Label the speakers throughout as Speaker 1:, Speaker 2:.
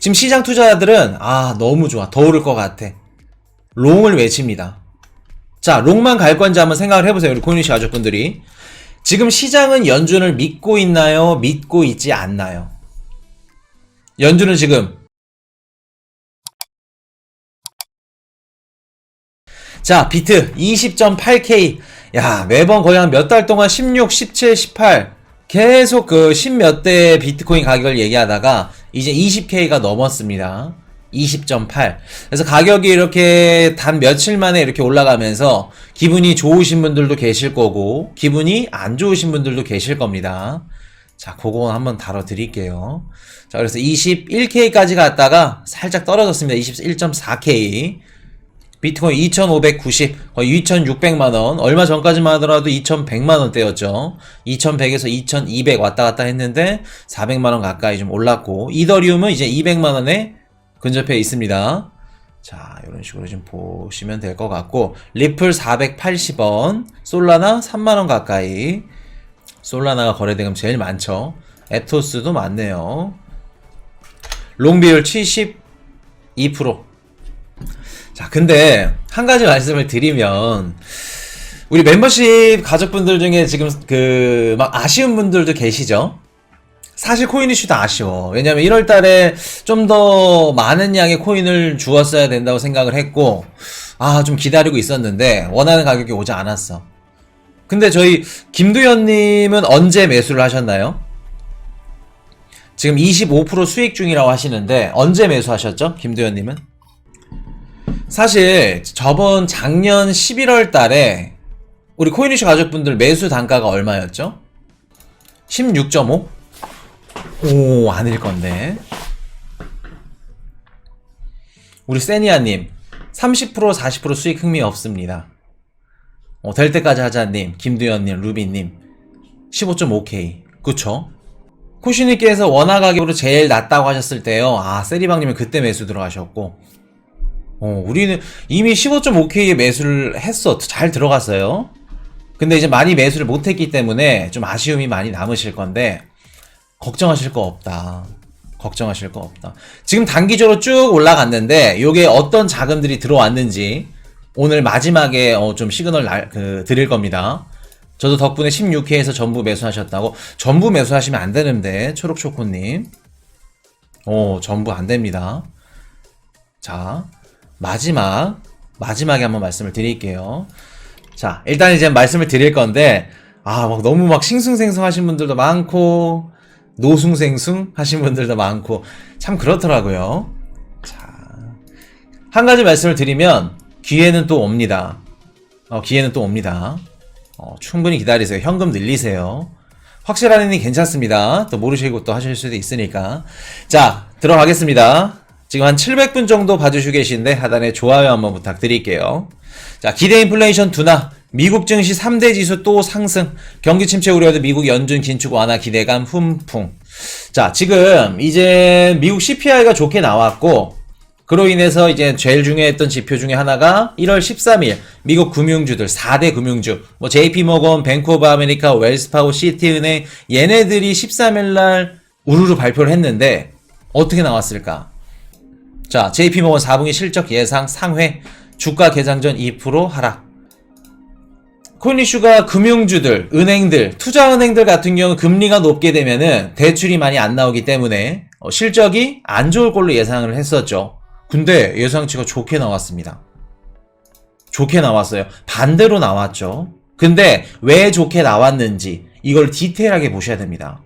Speaker 1: 지금 시장 투자자들은 아 너무 좋아. 더 오를 것 같아. 롱을 외칩니다. 자 롱만 갈 건지 한번 생각을 해보세요 우리 코니시 가족분들이. 지금 시장은 연준을 믿고 있나요? 믿고 있지 않나요? 연준은 지금. 자, 비트 20.8K. 야, 매번 거의 한 몇 달 동안 16, 17, 18 계속 그10몇대 비트코인 가격을 얘기하다가 이제 20K가 넘었습니다. 20.8. 그래서 가격이 이렇게 단 며칠 만에 이렇게 올라가면서 기분이 좋으신 분들도 계실 거고 기분이 안 좋으신 분들도 계실 겁니다. 자, 그거 한번 다뤄 드릴게요. 자, 그래서 21K까지 갔다가 살짝 떨어졌습니다. 21.4K. 비트코인 2,590, 거의 2,600만원. 얼마 전까지만 하더라도 2,100만원대였죠. 2,100에서 2,200 왔다 갔다 했는데 400만원 가까이 좀 올랐고, 이더리움은 이제 200만원에 근접해 있습니다. 자, 이런 식으로 좀 보시면 될 것 같고, 리플 480원, 솔라나 3만원 가까이. 솔라나가 거래대금 제일 많죠. 에토스도 많네요. 롱비율 72%. 자, 근데 한 가지 말씀을 드리면 우리 멤버십 가족분들 중에 지금 그 막 아쉬운 분들도 계시죠? 사실 코인 이슈도 아쉬워. 왜냐면 1월 달에 좀 더 많은 양의 코인을 주었어야 된다고 생각을 했고, 아, 좀 기다리고 있었는데, 원하는 가격이 오지 않았어. 근데 저희 김두현 님은 언제 매수를 하셨나요? 지금 25% 수익 중이라고 하시는데, 언제 매수하셨죠? 김두현 님은? 사실 저번 작년 11월 달에 우리 코인이슈 가족분들 매수 단가가 얼마였죠? 16.5? 오, 아닐 건데. 우리 세니아님, 30% 40% 수익 흥미 없습니다. 어, 될 때까지 하자님, 김두현님, 루비님, 15.5K. 그쵸? 코시니께서 원화 가격으로 제일 낮다고 하셨을 때요. 아, 세리방님은 그때 매수 들어가셨고. 어, 우리는 이미 15.5K에 매수를 했어. 잘 들어갔어요. 근데 이제 많이 매수를 못했기 때문에 좀 아쉬움이 많이 남으실 건데, 걱정하실 거 없다. 걱정하실 거 없다. 지금 단기적으로 쭉 올라갔는데, 요게 어떤 자금들이 들어왔는지, 오늘 마지막에 어, 좀 시그널 날, 그, 드릴 겁니다. 저도 덕분에 16회에서 전부 매수하셨다고. 전부 매수하시면 안 되는데, 초록초코님. 어, 전부 안 됩니다. 자, 마지막, 마지막에 한번 말씀을 드릴게요. 자, 일단 이제 말씀을 드릴 건데, 아, 막 너무 막 싱숭생숭 하신 분들도 많고, 노숭생숭 하신 분들도 많고, 참 그렇더라고요. 자, 한 가지 말씀을 드리면, 기회는 또 옵니다. 어, 기회는 또 옵니다. 어, 충분히 기다리세요. 현금 늘리세요. 확실한 애니 괜찮습니다. 또 모르시고 또 하실 수도 있으니까. 자, 들어가겠습니다. 지금 한 700분 정도 봐주시고 계신데 하단에 좋아요 한번 부탁드릴게요. 자, 기대 인플레이션 둔화. 미국 증시 3대 지수 또 상승. 경기 침체 우려도 미국 연준 긴축 완화 기대감 훈풍. 자, 지금 이제 미국 CPI가 좋게 나왔고, 그로 인해서 이제 제일 중요했던 지표 중에 하나가 1월 13일 미국 금융주들 4대 금융주 뭐 JP 모건, 뱅크 오브 아메리카, 웰스파고, 시티은행 얘네들이 13일 날 우르르 발표를 했는데 어떻게 나왔을까? 자, JP 모건 4분기 실적 예상 상회 주가 개장 전 2% 하락. 코인 이슈가 금융주들, 은행들, 투자은행들 같은 경우 금리가 높게 되면은 대출이 많이 안 나오기 때문에 어, 실적이 안 좋을 걸로 예상을 했었죠. 근데 예상치가 좋게 나왔습니다. 좋게 나왔어요. 반대로 나왔죠. 근데 왜 좋게 나왔는지 이걸 디테일하게 보셔야 됩니다.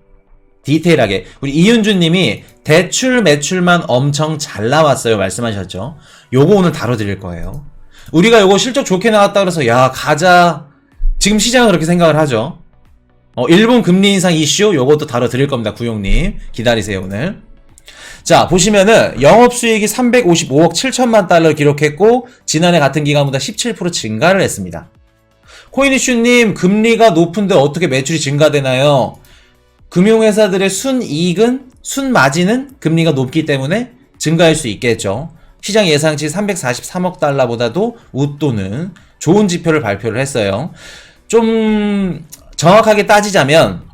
Speaker 1: 디테일하게. 우리 이윤주 님이 대출 매출만 엄청 잘 나왔어요. 말씀하셨죠. 요거 오늘 다뤄드릴 거예요. 우리가 요거 실적 좋게 나왔다 그래서 야, 가자. 지금 시장은 그렇게 생각을 하죠. 어, 일본 금리 인상 이슈 요것도 다뤄드릴 겁니다. 구용님. 기다리세요, 오늘. 자, 보시면은 영업수익이 355억 7천만 달러를 기록했고, 지난해 같은 기간보다 17% 증가를 했습니다. 코인이슈님, 금리가 높은데 어떻게 매출이 증가되나요? 금융회사들의 순이익은, 순마진은 금리가 높기 때문에 증가할 수 있겠죠. 시장 예상치 343억 달러보다도 웃도는 좋은 지표를 발표를 했어요. 좀 정확하게 따지자면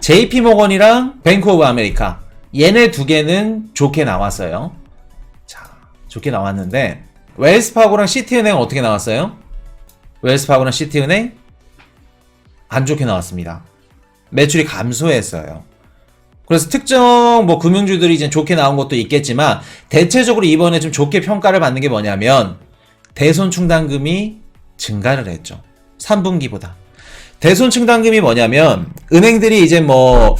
Speaker 1: JP 모건이랑 뱅크 오브 아메리카 얘네 두 개는 좋게 나왔어요. 자, 좋게 나왔는데 웰스파고랑 시티은행 어떻게 나왔어요? 웰스파고랑 시티은행 안 좋게 나왔습니다. 매출이 감소했어요. 그래서 특정 뭐 금융주들이 이제 좋게 나온 것도 있겠지만 대체적으로 이번에 좀 좋게 평가를 받는 게 뭐냐면 대손 충당금이 증가를 했죠. 3분기보다. 대손 충당금이 뭐냐면 은행들이 이제 뭐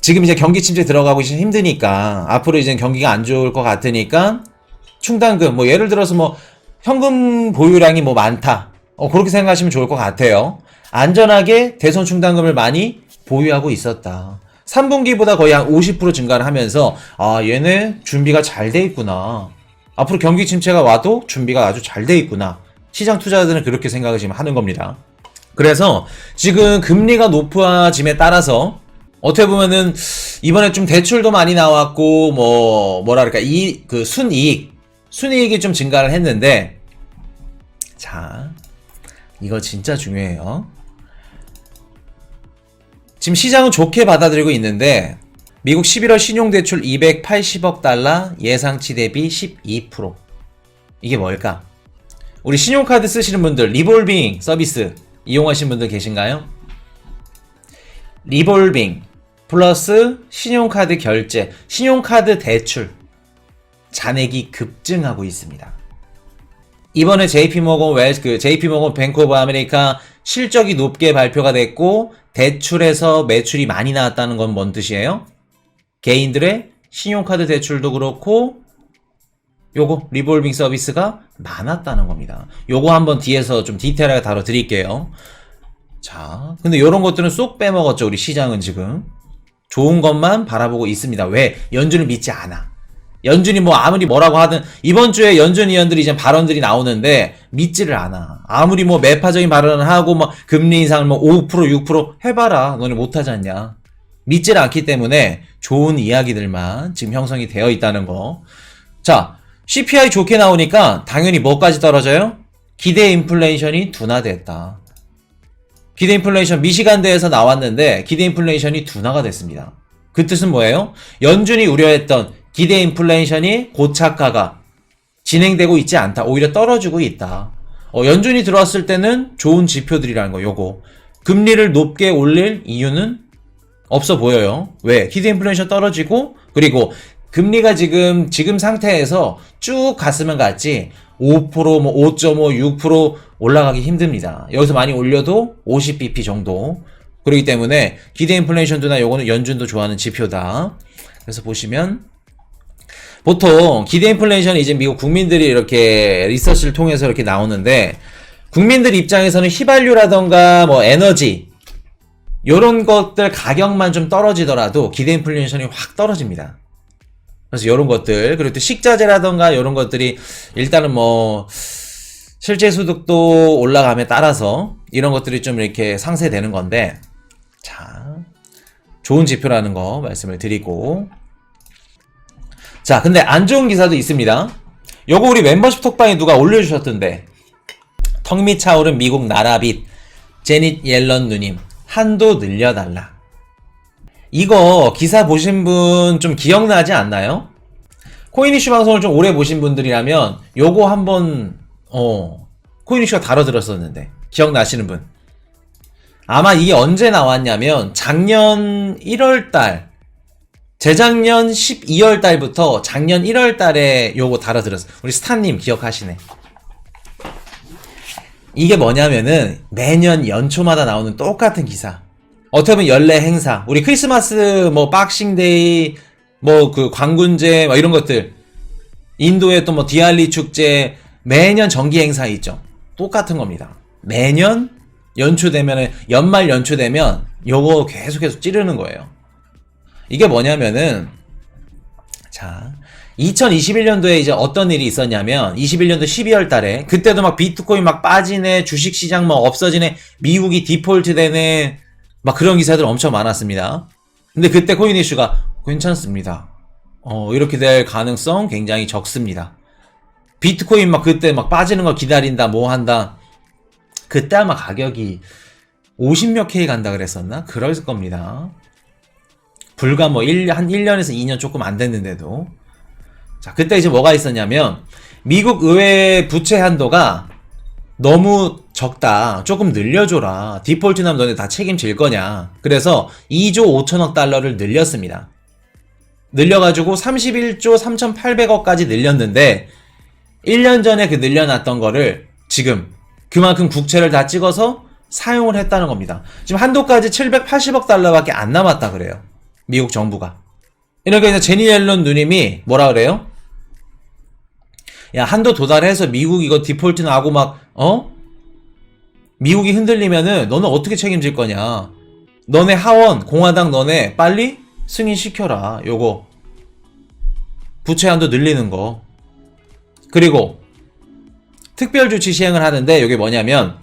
Speaker 1: 지금 이제 경기 침체 들어가고 이제 힘드니까 앞으로 이제 경기가 안 좋을 것 같으니까 충당금 뭐 예를 들어서 뭐 현금 보유량이 뭐 많다. 어 그렇게 생각하시면 좋을 것 같아요. 안전하게 대손 충당금을 많이 보유하고 있었다. 3분기보다 거의 한 50% 증가를 하면서 아 얘네 준비가 잘 돼 있구나. 앞으로 경기 침체가 와도 준비가 아주 잘 돼 있구나. 시장 투자자들은 그렇게 생각을 지금 하는 겁니다. 그래서 지금 금리가 높아짐에 따라서 어떻게 보면은 이번에 좀 대출도 많이 나왔고 뭐 뭐라 그럴까 이 그 순이익 순이익이 좀 증가를 했는데 자 이거 진짜 중요해요. 지금 시장은 좋게 받아들이고 있는데 미국 11월 신용대출 280억 달러 예상치 대비 12% 이게 뭘까? 우리 신용카드 쓰시는 분들 리볼빙 서비스 이용하신 분들 계신가요? 리볼빙 플러스 신용카드 결제, 신용카드 대출 잔액이 급증하고 있습니다. 이번에 JP모건 웰스 그 JP모건 뱅크 오브 아메리카 실적이 높게 발표가 됐고 대출에서 매출이 많이 나왔다는 건 뭔 뜻이에요? 개인들의 신용카드 대출도 그렇고 요거 리볼빙 서비스가 많았다는 겁니다. 요거 한번 뒤에서 좀 디테일하게 다뤄 드릴게요. 자, 근데 요런 것들은 쏙 빼먹었죠. 우리 시장은 지금. 좋은 것만 바라보고 있습니다. 왜? 연준을 믿지 않아. 연준이 뭐 아무리 뭐라고 하든 이번 주에 연준 위원들이 이제 발언들이 나오는데 믿지를 않아. 아무리 뭐 매파적인 발언을 하고 뭐 금리 인상을 뭐 5% 6% 해봐라. 너네 못하지 않냐. 믿지를 않기 때문에 좋은 이야기들만 지금 형성이 되어 있다는 거. 자, CPI 좋게 나오니까 당연히 뭐까지 떨어져요? 기대 인플레이션이 둔화됐다. 기대 인플레이션 미시간대에서 나왔는데 기대 인플레이션이 둔화가 됐습니다. 그 뜻은 뭐예요? 연준이 우려했던 기대 인플레이션이 고착화가 진행되고 있지 않다. 오히려 떨어지고 있다. 어, 연준이 들어왔을 때는 좋은 지표들이라는 거, 요거. 금리를 높게 올릴 이유는 없어 보여요. 왜? 기대 인플레이션 떨어지고, 그리고 금리가 지금, 지금 상태에서 쭉 갔으면 갔지, 5%, 뭐 5.5, 6% 올라가기 힘듭니다. 여기서 많이 올려도 50bp 정도. 그렇기 때문에 기대 인플레이션도나 요거는 연준도 좋아하는 지표다. 그래서 보시면 보통 기대 인플레이션이 이제 미국 국민들이 이렇게 리서치를 통해서 이렇게 나오는데 국민들 입장에서는 휘발유라던가 뭐 에너지 요런 것들 가격만 좀 떨어지더라도 기대 인플레이션이 확 떨어집니다. 그래서 요런 것들 그리고 또 식자재라던가 요런 것들이 일단은 뭐 실제 소득도 올라감에 따라서 이런 것들이 좀 이렇게 상쇄되는 건데 자 좋은 지표라는 거 말씀을 드리고 자, 근데 안 좋은 기사도 있습니다. 요거 우리 멤버십 톡방에 누가 올려주셨던데. 턱밑 차오른 미국 나라빚. 제닛 옐런 누님. 한도 늘려달라. 이거 기사 보신 분 좀 기억나지 않나요? 코인 이슈 방송을 좀 오래 보신 분들이라면 요거 한번 어 코인 이슈가 다뤄들었었는데 기억나시는 분 아마 이게 언제 나왔냐면 작년 1월달 재작년 12월 달부터 작년 1월 달에 요거 달아들었어. 우리 스타님 기억하시네. 이게 뭐냐면은 매년 연초마다 나오는 똑같은 기사. 어떻게 보면 연례 행사. 우리 크리스마스 뭐 박싱데이 뭐 그 광군제 뭐 이런 것들. 인도의 또 뭐 디알리 축제 매년 정기 행사 있죠. 똑같은 겁니다. 매년 연초 되면은 연말 연초 되면 요거 계속 해서 찌르는 거예요. 이게 뭐냐면은 자 2021년도에 이제 어떤 일이 있었냐면 21년도 12월 달에 그때도 막 비트코인 막 빠지네 주식 시장 뭐 없어지네 미국이 디폴트 되네 막 그런 기사들 엄청 많았습니다. 근데 그때 코인 이슈가 괜찮습니다. 어 이렇게 될 가능성 굉장히 적습니다. 비트코인 막 그때 막 빠지는 거 기다린다 뭐 한다. 그때 아마 가격이 50몇 K 간다 그랬었나? 그럴 겁니다. 불과 뭐 1, 한 1년에서 2년 조금 안 됐는데도. 자, 그때 이제 뭐가 있었냐면, 미국 의회 부채 한도가 너무 적다. 조금 늘려줘라. 디폴트 나면 너네 다 책임질 거냐. 그래서 2조 5천억 달러를 늘렸습니다. 늘려가지고 31조 3,800억까지 늘렸는데, 1년 전에 그 늘려놨던 거를 지금 그만큼 국채를 다 찍어서 사용을 했다는 겁니다. 지금 한도까지 780억 달러밖에 안 남았다 그래요. 미국 정부가. 이러니까 이제 제니 옐런 누님이 뭐라 그래요? 야, 한도 도달해서 미국 이거 디폴트 나고 막, 어? 미국이 흔들리면은 너는 어떻게 책임질 거냐? 너네 하원, 공화당 너네 빨리 승인시켜라. 요거. 부채 한도 늘리는 거. 그리고 특별 조치 시행을 하는데 이게 뭐냐면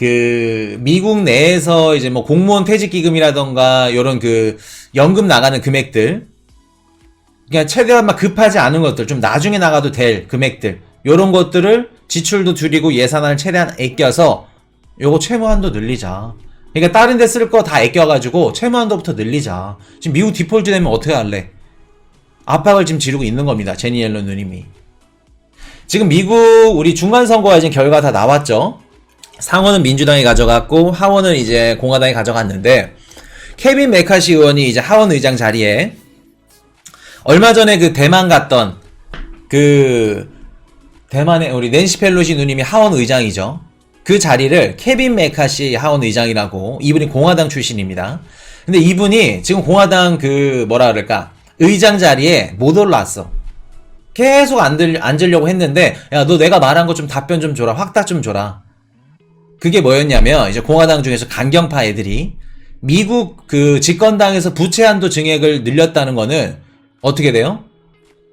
Speaker 1: 그 미국 내에서 이제 뭐 공무원 퇴직 기금이라던가 요런 그 연금 나가는 금액들 그냥 최대한 막 급하지 않은 것들 좀 나중에 나가도 될 금액들 요런 것들을 지출도 줄이고 예산을 최대한 아껴서 요거 채무 한도 늘리자. 그러니까 다른 데 쓸 거 다 아껴가지고 채무 한도부터 늘리자. 지금 미국 디폴트 되면 어떻게 할래? 압박을 지금 지르고 있는 겁니다. 제니 옐런 누님이. 지금 미국 우리 중간 선거가 이제 결과 다 나왔죠. 상원은 민주당이 가져갔고 하원은 이제 공화당이 가져갔는데 케빈 메카시 의원이 이제 하원 의장 자리에 얼마 전에 그 대만 갔던 그 대만의 우리 낸시 펠로시 누님이 하원 의장이죠. 그 자리를 케빈 메카시 하원 의장이라고 이분이 공화당 출신입니다. 근데 이분이 지금 공화당 그 뭐라 그럴까 의장 자리에 못 올라왔어. 계속 앉으려고 했는데 야 너 내가 말한 거 좀 답변 좀 줘라 확답 좀 줘라 그게 뭐였냐면 이제 공화당 중에서 강경파 애들이 미국 그 집권당에서 부채 한도 증액을 늘렸다는 거는 어떻게 돼요?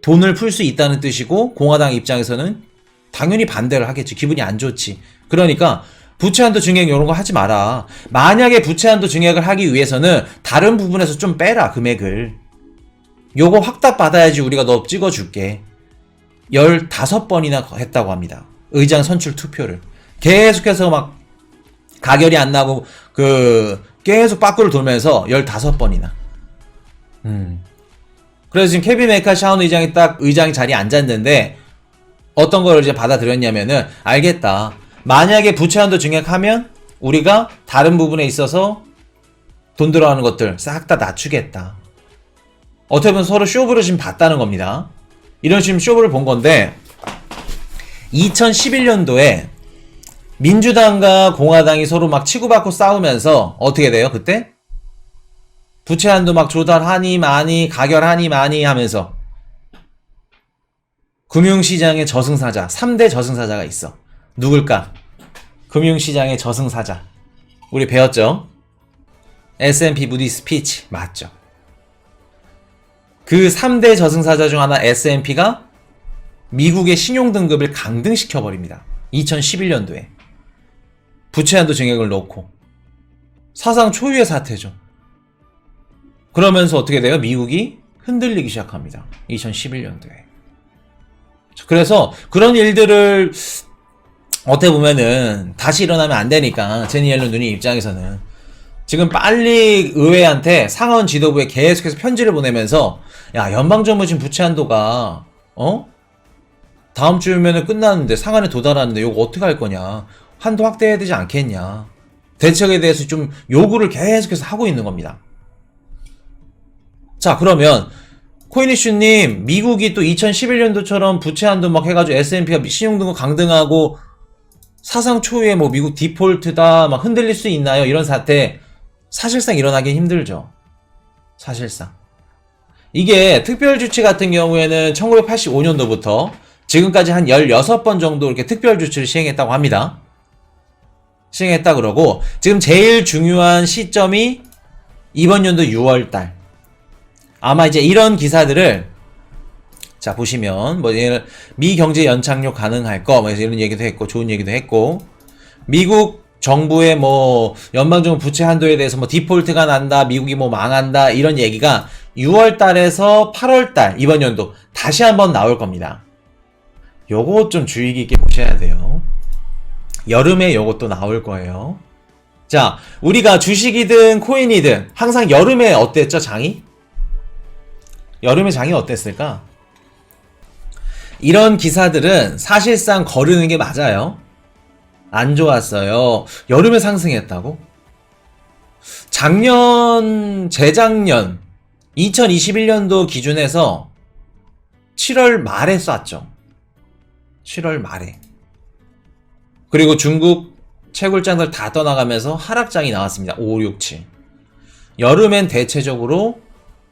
Speaker 1: 돈을 풀 수 있다는 뜻이고 공화당 입장에서는 당연히 반대를 하겠지 기분이 안 좋지 그러니까 부채 한도 증액 이런 거 하지 마라 만약에 부채 한도 증액을 하기 위해서는 다른 부분에서 좀 빼라 금액을 요거 확답 받아야지 우리가 너 찍어줄게. 15번이나 했다고 합니다. 의장 선출 투표를. 계속해서 막 가결이 안 나고 그 계속 빠꾸를 돌면서 15번이나. 음. 그래서 지금 케빈 메카시 하원 의장이 딱 의장 자리에 앉았는데 어떤 걸 이제 받아들였냐면은 알겠다. 만약에 부채 한도 증액하면 우리가 다른 부분에 있어서 돈 들어가는 것들 싹 다 낮추겠다. 어떻게 보면 서로 쇼부를 지금 봤다는 겁니다. 이런 지금 쇼부를 본 건데 2011년도에 민주당과 공화당이 서로 막 치고받고 싸우면서 어떻게 돼요? 그때 부채 한도 막 조달하니 많이 가결하니 많이 하면서 금융시장의 저승사자 3대 저승사자가 있어. 누굴까? 금융시장의 저승사자. 우리 배웠죠? S&P 무디 스피치 맞죠? 그 3대 저승사자 중 하나 S&P가 미국의 신용 등급을 강등시켜 버립니다. 2011년도에 부채 한도 증액을 넣고 사상 초유의 사태죠. 그러면서 어떻게 돼요? 미국이 흔들리기 시작합니다. 2011년도에. 그래서 그런 일들을 어떻게 보면은 다시 일어나면 안 되니까 제니 옐런 누님 입장에서는 지금 빨리 의회한테 상원 지도부에 계속해서 편지를 보내면서 야 연방 정부 지금 부채 한도가 어 다음 주면은 끝나는데 상한에 도달하는데 이거 어떻게 할 거냐 한도 확대해야 되지 않겠냐 대책에 대해서 좀 요구를 계속해서 하고 있는 겁니다. 자 그러면 코이니슈님 미국이 또 2011년도처럼 부채 한도 막 해가지고 S&P가 신용등급 강등하고 사상 초유의 뭐 미국 디폴트다 막 흔들릴 수 있나요? 이런 사태 사실상 일어나기 힘들죠. 사실상. 이게 특별 조치 같은 경우에는 1985년도부터 지금까지 한 16번 정도 이렇게 특별 조치를 시행했다고 합니다. 시행했다 그러고, 지금 제일 중요한 시점이 이번 연도 6월 달. 아마 이제 이런 기사들을, 자, 보시면, 뭐, 예를, 미 경제 연착륙 가능할 거, 뭐, 이런 얘기도 했고, 좋은 얘기도 했고, 미국 정부의 뭐 연방정부 부채 한도에 대해서 뭐 디폴트가 난다, 미국이 뭐 망한다 이런 얘기가 6월 달에서 8월 달 이번 연도 다시 한번 나올 겁니다. 요거 좀 주의 깊게 보셔야 돼요. 여름에 요것도 나올 거예요. 자, 우리가 주식이든 코인이든 항상 여름에 어땠죠, 장이? 여름에 장이 어땠을까? 이런 기사들은 사실상 거르는 게 맞아요. 안 좋았어요. 여름에 상승했다고? 작년, 재작년, 2021년도 기준에서 7월 말에 쐈죠. 7월 말에. 그리고 중국 채굴장들 다 떠나가면서 하락장이 나왔습니다. 5, 6, 7. 여름엔 대체적으로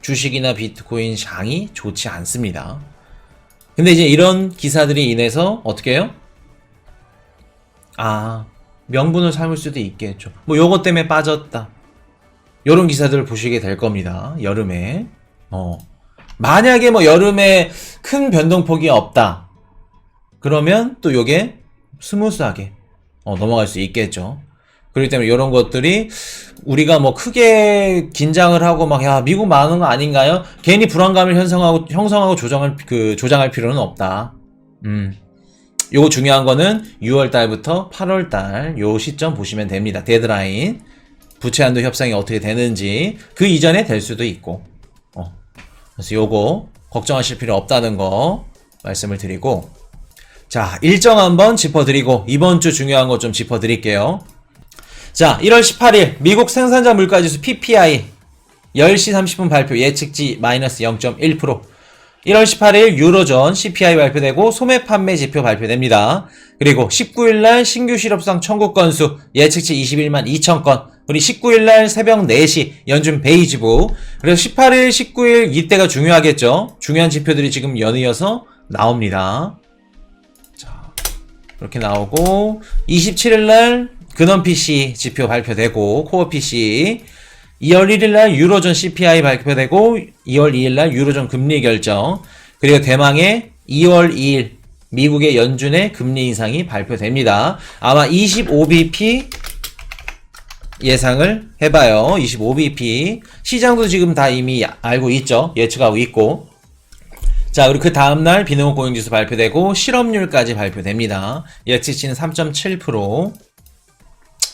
Speaker 1: 주식이나 비트코인 장이 좋지 않습니다. 근데 이제 이런 기사들이 인해서 어떻게 해요? 아, 명분을 삼을 수도 있겠죠. 뭐 요것 때문에 빠졌다. 요런 기사들을 보시게 될 겁니다. 여름에. 어. 만약에 뭐 여름에 큰 변동폭이 없다. 그러면 또 요게 스무스하게 어, 넘어갈 수 있겠죠. 그렇기 때문에 이런 것들이 우리가 뭐 크게 긴장을 하고 막 야 미국 망하는 거 아닌가요? 괜히 불안감을 형성하고 형성하고 조정할 그 조장할 필요는 없다. 음. 요거 중요한 거는 6월 달부터 8월 달 요 시점 보시면 됩니다. 데드라인. 부채 한도 협상이 어떻게 되는지 그 이전에 될 수도 있고. 어. 그래서 요거 걱정하실 필요 없다는 거 말씀을 드리고 자, 일정 한번 짚어드리고 이번 주 중요한 거 좀 짚어드릴게요. 자, 1월 18일 미국 생산자 물가지수 PPI 10시 30분 발표 예측치 마이너스 0.1% 1월 18일 유로존 CPI 발표되고 소매 판매 지표 발표됩니다. 그리고 19일 날 신규 실업상 청구 건수 예측치 21만 2천 건. 우리 19일 날 새벽 4시 연준 베이지부. 그래서 18일, 19일 이때가 중요하겠죠. 중요한 지표들이 지금 연이어서 나옵니다. 이렇게 나오고 27일 날 근원 PC 지표 발표되고 코어 PC 2월 1일 날 유로존 CPI 발표되고 2월 2일 날 유로존 금리 결정 그리고 대망의 2월 2일 미국의 연준의 금리 인상이 발표됩니다. 아마 25bp 예상을 해봐요. 25bp 시장도 지금 다 이미 알고 있죠. 예측하고 있고 자, 그리고 그 다음날 비농업 고용지수 발표되고 실업률까지 발표됩니다. 예측치는 3.7%.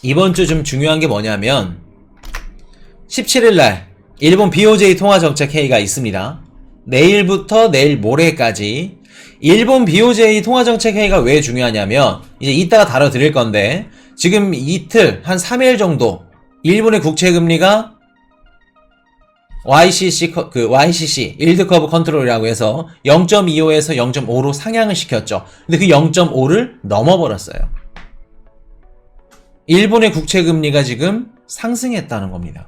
Speaker 1: 이번 주 좀 중요한 게 뭐냐면 17일날 일본 BOJ 통화정책회의가 있습니다. 내일부터 내일 모레까지 일본 BOJ 통화정책회의가 왜 중요하냐면 이제 이따가 다뤄드릴 건데 지금 이틀 한 3일 정도 일본의 국채 금리가 YCC 커- 그 YCC 일드 커브 컨트롤이라고 해서 0.25에서 0.5로 상향을 시켰죠. 근데 그 0.5를 넘어 버렸어요. 일본의 국채 금리가 지금 상승했다는 겁니다.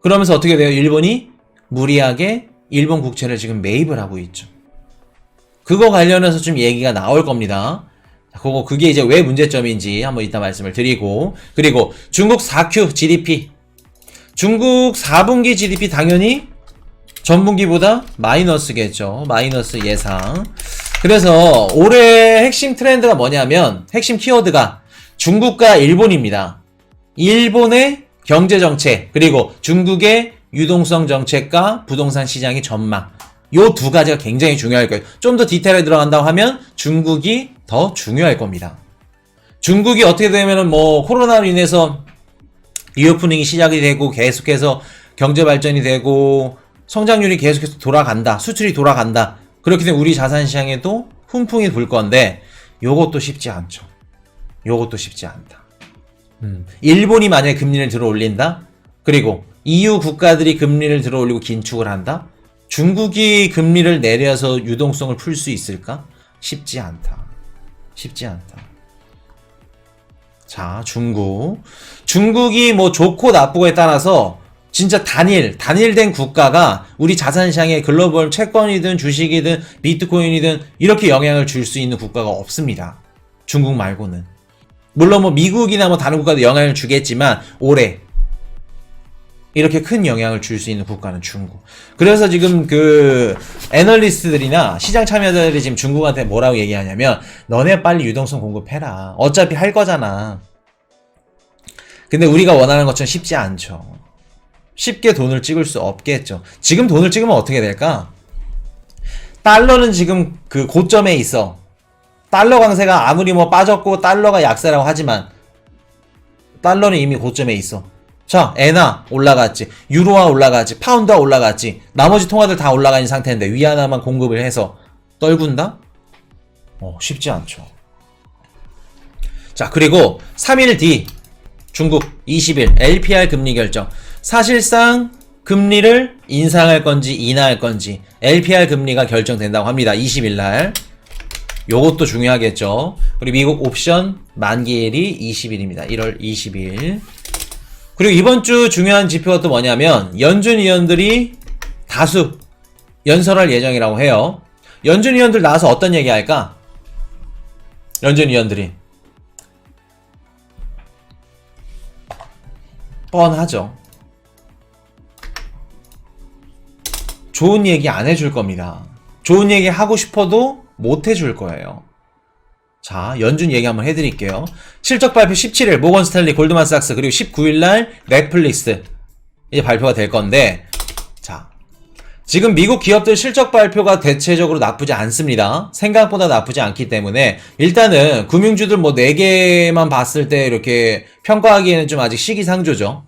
Speaker 1: 그러면서 어떻게 돼요? 일본이 무리하게 일본 국채를 지금 매입을 하고 있죠. 그거 관련해서 좀 얘기가 나올 겁니다. 자, 그거 그게 이제 왜 문제점인지 한번 이따 말씀을 드리고 그리고 중국 4Q GDP 중국 4분기 GDP 당연히 전분기보다 마이너스겠죠. 마이너스 예상. 그래서 올해 핵심 트렌드가 뭐냐면 핵심 키워드가 중국과 일본입니다. 일본의 경제 정책 그리고 중국의 유동성 정책과 부동산 시장의 전망. 요 두 가지가 굉장히 중요할 거예요. 좀 더 디테일에 들어간다고 하면 중국이 더 중요할 겁니다. 중국이 어떻게 되면은 뭐 코로나로 인해서 리오프닝이 시작이 되고 계속해서 경제 발전이 되고 성장률이 계속해서 돌아간다. 수출이 돌아간다. 그렇기 때문에 우리 자산 시장에도 훈풍이 불 건데 요것도 쉽지 않죠. 요것도 쉽지 않다. 음, 일본이 만약에 금리를 들어 올린다? 그리고 EU 국가들이 금리를 들어 올리고 긴축을 한다? 중국이 금리를 내려서 유동성을 풀 수 있을까? 쉽지 않다. 쉽지 않다. 자, 중국. 중국이 뭐 좋고 나쁘고에 따라서 진짜 단일, 단일된 국가가 우리 자산시장에 글로벌 채권이든 주식이든 비트코인이든 이렇게 영향을 줄 수 있는 국가가 없습니다. 중국 말고는. 물론 뭐 미국이나 뭐 다른 국가도 영향을 주겠지만 올해 이렇게 큰 영향을 줄 수 있는 국가는 중국. 그래서 지금 그 애널리스트들이나 시장 참여자들이 지금 중국한테 뭐라고 얘기하냐면 너네 빨리 유동성 공급해라. 어차피 할 거잖아. 근데 우리가 원하는 것처럼 쉽지 않죠. 쉽게 돈을 찍을 수 없겠죠. 지금 돈을 찍으면 어떻게 될까? 달러는 지금 그 고점에 있어. 달러 강세가 아무리 뭐 빠졌고 달러가 약세라고 하지만 달러는 이미 고점에 있어. 자, 엔화 올라갔지. 유로화 올라갔지. 파운드화 올라갔지. 나머지 통화들 다 올라가 있는 상태인데 위 하나만 공급을 해서 떨군다? 어, 쉽지 않죠. 자, 그리고 3일 뒤 중국 20일 LPR 금리 결정. 사실상 금리를 인상할 건지 인하할 건지 LPR 금리가 결정된다고 합니다. 20일 날. 요것도 중요하겠죠. 그리고 미국 옵션 만기일이 20일입니다. 1월 20일. 그리고 이번 주 중요한 지표가 또 뭐냐면 연준 위원들이 다수 연설할 예정이라고 해요. 연준 위원들 나와서 어떤 얘기 할까? 연준 위원들이 뻔하죠. 좋은 얘기 안 해줄 겁니다. 좋은 얘기 하고 싶어도 못 해줄 거예요. 자, 연준 얘기 한번 해드릴게요. 실적 발표 17일 모건 스탠리 골드만삭스 그리고 19일 날 넷플릭스 이제 발표가 될 건데 자 지금 미국 기업들 실적 발표가 대체적으로 나쁘지 않습니다. 생각보다 나쁘지 않기 때문에 일단은 금융주들 뭐 4개만 봤을 때 이렇게 평가하기에는 좀 아직 시기상조죠.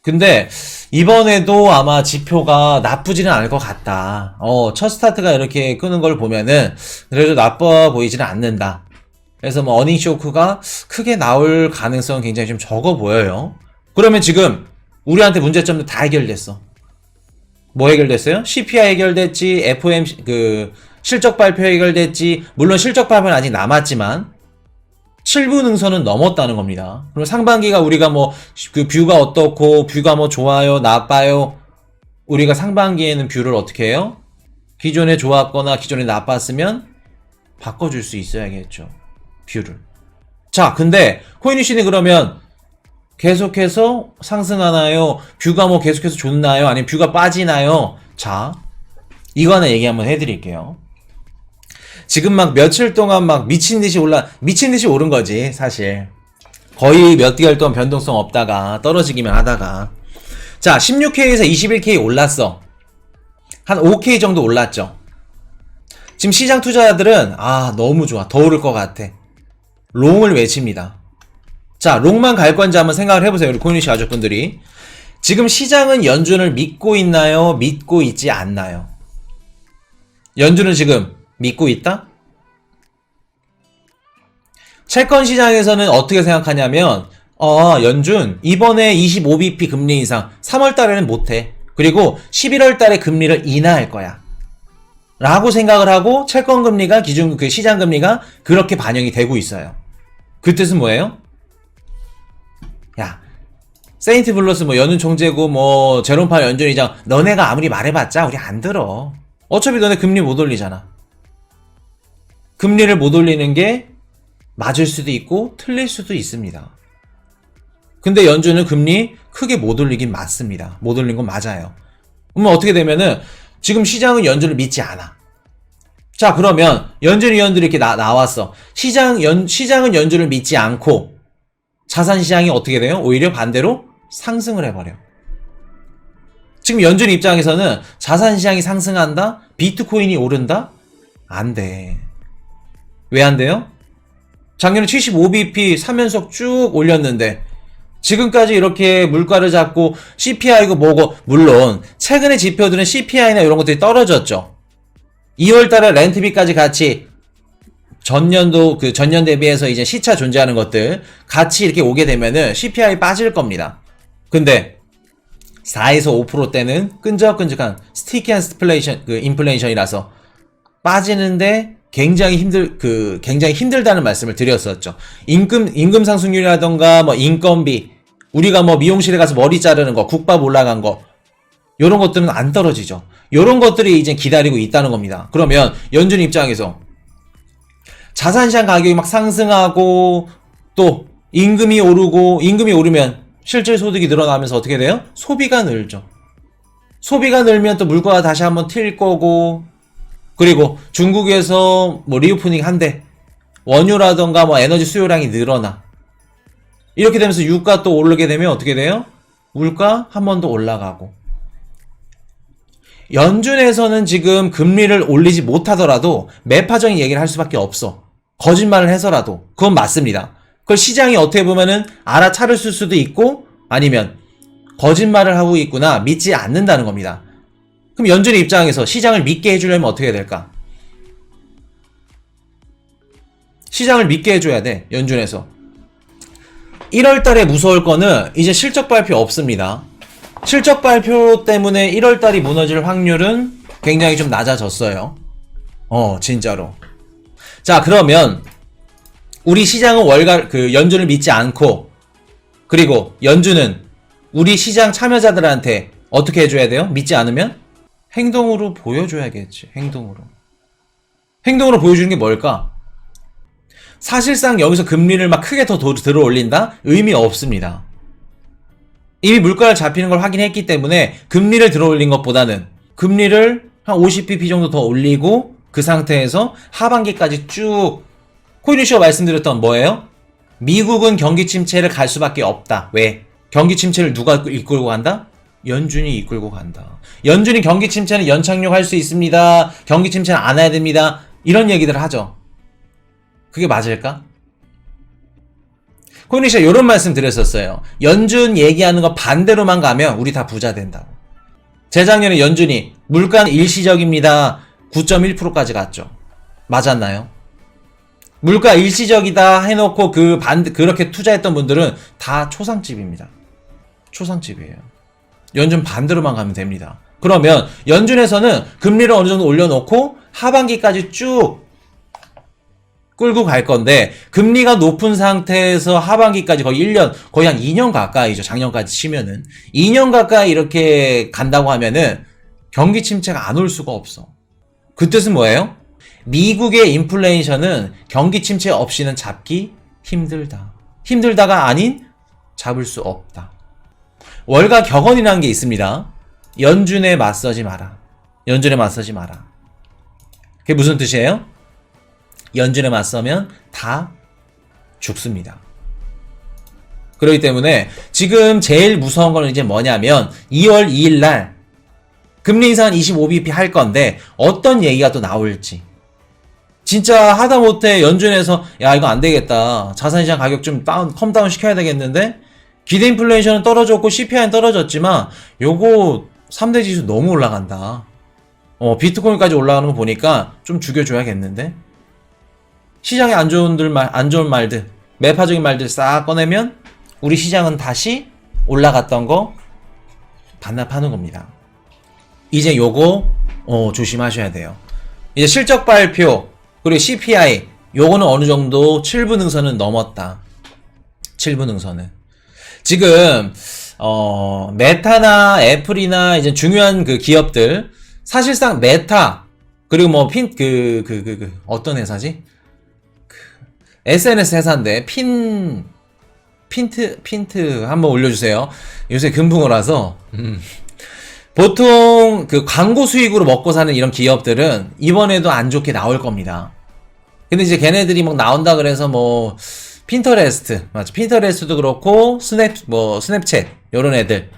Speaker 1: 근데 이번에도 아마 지표가 나쁘지는 않을 것 같다. 어, 첫 스타트가 이렇게 끄는 걸 보면은 그래도 나빠 보이지는 않는다. 그래서 뭐 어닝 쇼크가 크게 나올 가능성은 굉장히 좀 적어 보여요. 그러면 지금 우리한테 문제점도 다 해결됐어. 뭐 해결됐어요? CPI 해결됐지, FOMC 그 실적 발표 해결됐지. 물론 실적 발표는 아직 남았지만 7부 능선은 넘었다는 겁니다. 그럼 상반기가 우리가 뭐 그 뷰가 어떻고 뷰가 뭐 좋아요, 나빠요. 우리가 상반기에는 뷰를 어떻게 해요? 기존에 좋았거나 기존에 나빴으면 바꿔줄 수 있어야겠죠. 뷰를. 자, 근데 코인이신이 그러면 계속해서 상승하나요? 뷰가 뭐 계속해서 좋나요? 아니면 뷰가 빠지나요? 자, 이거 하나 얘기 한번 해드릴게요. 지금 막 며칠 동안 막 미친 듯이 올라, 미친 듯이 오른 거지, 사실. 거의 몇 개월 동안 변동성 없다가 떨어지기만 하다가. 자, 16K에서 21K 올랐어. 한 5K 정도 올랐죠. 지금 시장 투자자들은, 아, 너무 좋아. 더 오를 것 같아. 롱을 외칩니다. 자, 롱만 갈 건지 한번 생각을 해보세요. 우리 코니시 가족분들이. 지금 시장은 연준을 믿고 있나요? 믿고 있지 않나요? 연준은 지금 믿고 있다? 채권 시장에서는 어떻게 생각하냐면, 어, 연준, 이번에 25bp 금리 인상, 3월 달에는 못해. 그리고 11월 달에 금리를 인하할 거야. 라고 생각을 하고, 채권 금리가, 기준, 그 시장 금리가 그렇게 반영이 되고 있어요. 그 뜻은 뭐예요? 야, 세인트 블러스 뭐 연은 총재고 뭐 제롬파 연준 이장 너네가 아무리 말해봤자 우리 안 들어. 어차피 너네 금리 못 올리잖아. 금리를 못 올리는 게 맞을 수도 있고 틀릴 수도 있습니다. 근데 연준은 금리 크게 못 올리긴 맞습니다. 못 올린 건 맞아요. 그러면 어떻게 되면은 지금 시장은 연준을 믿지 않아. 자 그러면 연준 위원들이 이렇게 나, 나왔어. 시장 연 시장은 연준을 믿지 않고 자산 시장이 어떻게 돼요? 오히려 반대로 상승을 해 버려. 지금 연준 입장에서는 자산 시장이 상승한다? 비트코인이 오른다? 안 돼. 왜 안 돼요? 작년에 75bp 3연속 쭉 올렸는데 지금까지 이렇게 물가를 잡고 CPI고 뭐고 물론 최근의 지표들은 CPI나 이런 것들이 떨어졌죠. 2월 달에 렌트비까지 같이 전년도 그 전년 대비해서 이제 시차 존재하는 것들 같이 이렇게 오게 되면은 CPI 빠질 겁니다. 근데 4에서 5%대는 끈적끈적한 스티키한 스플레이션 그 인플레이션이라서 빠지는데 굉장히 힘들 그 굉장히 힘들다는 말씀을 드렸었죠. 임금 임금 상승률이라던가 뭐 인건비 우리가 뭐 미용실에 가서 머리 자르는 거, 국밥 올라간 거 요런 것들은 안 떨어지죠. 요런 것들이 이제 기다리고 있다는 겁니다. 그러면 연준 입장에서 자산시장 가격이 막 상승하고 또 임금이 오르고 임금이 오르면 실질 소득이 늘어나면서 어떻게 돼요? 소비가 늘죠. 소비가 늘면 또 물가가 다시 한번 튈 거고 그리고 중국에서 뭐 리오프닝 한대 원유라던가 뭐 에너지 수요량이 늘어나 이렇게 되면서 유가 또 오르게 되면 어떻게 돼요? 물가 한 번 더 올라가고 연준에서는 지금 금리를 올리지 못하더라도 매파적인 얘기를 할 수밖에 없어. 거짓말을 해서라도. 그건 맞습니다. 그걸 시장이 어떻게 보면은 알아차렸을 수도 있고 아니면 거짓말을 하고 있구나 믿지 않는다는 겁니다. 그럼 연준의 입장에서 시장을 믿게 해주려면 어떻게 해야 될까? 시장을 믿게 해줘야 돼 연준에서 1월 달에 무서울 거는 이제 실적 발표 없습니다. 실적 발표 때문에 1월 달이 무너질 확률은 굉장히 좀 낮아졌어요. 어, 진짜로. 자, 그러면 우리 시장은 월가 그 연준을 믿지 않고 그리고 연준은 우리 시장 참여자들한테 어떻게 해줘야 돼요? 믿지 않으면 행동으로 보여줘야겠지. 행동으로. 행동으로 보여주는 게 뭘까? 사실상 여기서 금리를 막 크게 더 도- 들어 올린다? 의미 없습니다. 이미 물가를 잡히는 걸 확인했기 때문에 금리를 들어 올린 것보다는 금리를 한 50bp 정도 더 올리고 그 상태에서 하반기까지 쭉 코이니쇼가 말씀드렸던 뭐예요? 미국은 경기 침체를 갈 수밖에 없다. 왜? 경기 침체를 누가 이끌고 간다? 연준이 이끌고 간다. 연준이 경기 침체는 연착륙 할 수 있습니다. 경기 침체는 안 해야 됩니다. 이런 얘기들을 하죠. 그게 맞을까? 코니샤 이런 말씀 드렸었어요. 연준 얘기하는 거 반대로만 가면 우리 다 부자 된다고. 재작년에 연준이 물가는 일시적입니다. 9.1%까지 갔죠. 맞았나요? 물가 일시적이다 해놓고 그 반, 그렇게 투자했던 분들은 다 초상집입니다. 초상집이에요. 연준 반대로만 가면 됩니다. 그러면 연준에서는 금리를 어느 정도 올려놓고 하반기까지 쭉 끌고 갈 건데 금리가 높은 상태에서 하반기까지 거의 1년 거의 한 2년 가까이죠. 작년까지 치면은 2년 가까이 이렇게 간다고 하면은 경기 침체가 안 올 수가 없어. 그 뜻은 뭐예요? 미국의 인플레이션은 경기 침체 없이는 잡기 힘들다. 힘들다가 아닌 잡을 수 없다. 월가 격언이라는 게 있습니다. 연준에 맞서지 마라. 연준에 맞서지 마라. 그게 무슨 뜻이에요? 연준에 맞서면 다 죽습니다. 그렇기 때문에 지금 제일 무서운 거는 이제 뭐냐면 2월 2일 날 금리 인상 25bp 할 건데 어떤 얘기가 또 나올지. 진짜 하다못해 연준에서 야 이거 안 되겠다. 자산시장 가격 좀 다운 컴다운 시켜야 되겠는데 기대 인플레이션은 떨어졌고 CPI는 떨어졌지만 요거 3대 지수 너무 올라간다. 어 비트코인까지 올라가는 거 보니까 좀 죽여줘야겠는데. 시장에 안 좋은들 말, 안 좋은 말들, 매파적인 말들 싹 꺼내면 우리 시장은 다시 올라갔던 거 반납하는 겁니다. 이제 요거 어, 조심하셔야 돼요. 이제 실적 발표 그리고 CPI 요거는 어느 정도 7분 능선은 넘었다. 7분 능선은 지금 어, 메타나 애플이나 이제 중요한 그 기업들 사실상 메타 그리고 뭐 핀 그 그 그 그 어떤 회사지? SNS 회사인데 핀 핀트 핀트 한번 올려주세요. 요새 금붕어라서 음. 보통 그 광고 수익으로 먹고 사는 이런 기업들은 이번에도 안 좋게 나올 겁니다. 근데 이제 걔네들이 막 나온다 그래서 뭐 핀터레스트 맞죠? 핀터레스트도 그렇고 스냅 뭐 스냅챗 요런 애들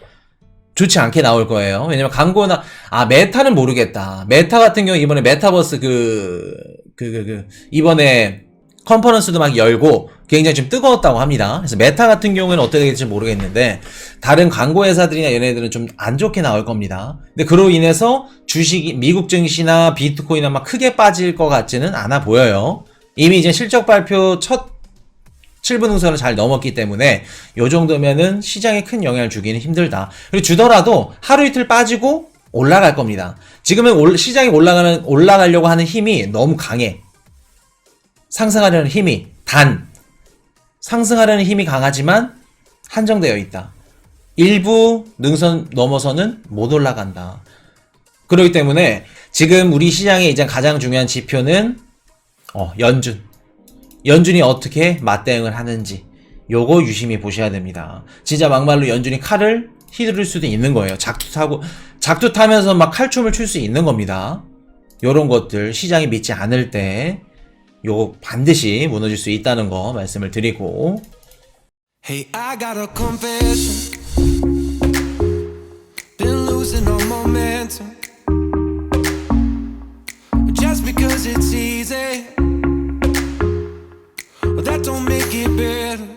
Speaker 1: 좋지 않게 나올 거예요. 왜냐면 광고나 아 메타는 모르겠다. 메타 같은 경우 이번에 메타버스 그 그 그 그 이번에 컨퍼런스도 막 열고 굉장히 좀 뜨거웠다고 합니다. 그래서 메타 같은 경우에는 어떻게 될지 모르겠는데 다른 광고 회사들이나 얘네들은 좀 안 좋게 나올 겁니다. 근데 그로 인해서 주식이 미국 증시나 비트코인이나 막 크게 빠질 것 같지는 않아 보여요. 이미 이제 실적 발표 첫 7분 응선을 잘 넘었기 때문에 요 정도면은 시장에 큰 영향을 주기는 힘들다. 그리고 주더라도 하루 이틀 빠지고 올라갈 겁니다. 지금은 올- 시장이 올라가는 올라가려고 하는 힘이 너무 강해. 상승하려는 힘이 단 상승하려는 힘이 강하지만 한정되어 있다. 일부 능선 넘어서는 못 올라간다. 그렇기 때문에 지금 우리 시장의 이제 가장 중요한 지표는 어, 연준. 연준이 어떻게 맞대응을 하는지 요거 유심히 보셔야 됩니다. 진짜 막말로 연준이 칼을 휘두를 수도 있는 거예요. 작두 타고 작두 타면서 막 칼춤을 출 수 있는 겁니다. 요런 것들 시장이 믿지 않을 때 요거 반드시 무너질 수 있다는 거 말씀을 드리고
Speaker 2: Hey, I don't make it better.